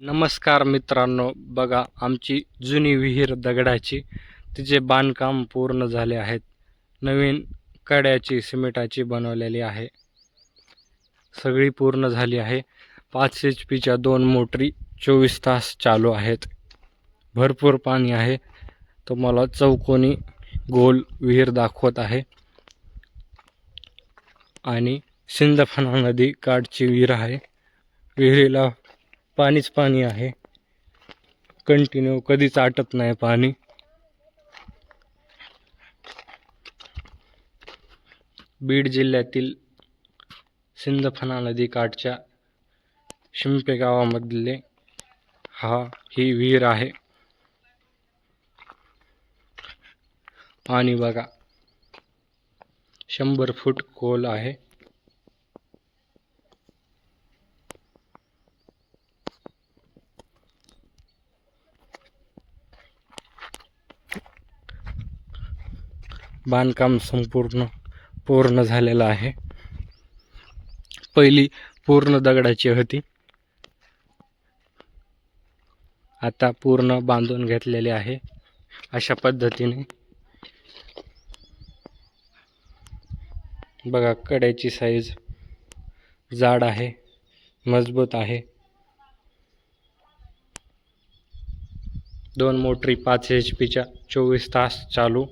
नमस्कार मित्रांनो बघा आमची जुनी विहीर दगडाची तिचे बांधकाम पूर्ण झाले आहेत. नवीन कड्याची सिमेंटाची बनवलेली आहे. सगळी पूर्ण झाली आहे. पाच एच पीच्या दोन मोटरी चोवीस तास चालू आहेत. भरपूर पाणी आहे. तुम्हाला चौकोनी गोल विहीर दाखवत आहे. आणि सिंदफणा नदी काठची विहीर आहे. विहिरीला पाणीच पाणी आहे. कंटिन्यू कधीच आटत नाही पाणी. बीड जिल्ह्यातील सिंदफणा नदी काठच्या शिंपे गावामधले हा ही विहीर आहे. पाणी बघा. शंभर फूट खोल आहे. बांधकाम संपूर्ण पूर्ण झालेलं आहे. पहिली पूर्ण दगडाची होती. आता पूर्ण बांधून घेतलेले आहे. अशा पद्धतीने. बघा कड्याची साईज जाड आहे मजबूत आहे. दोन मोटरी पाच एच पीच्या चोवीस तास चालू.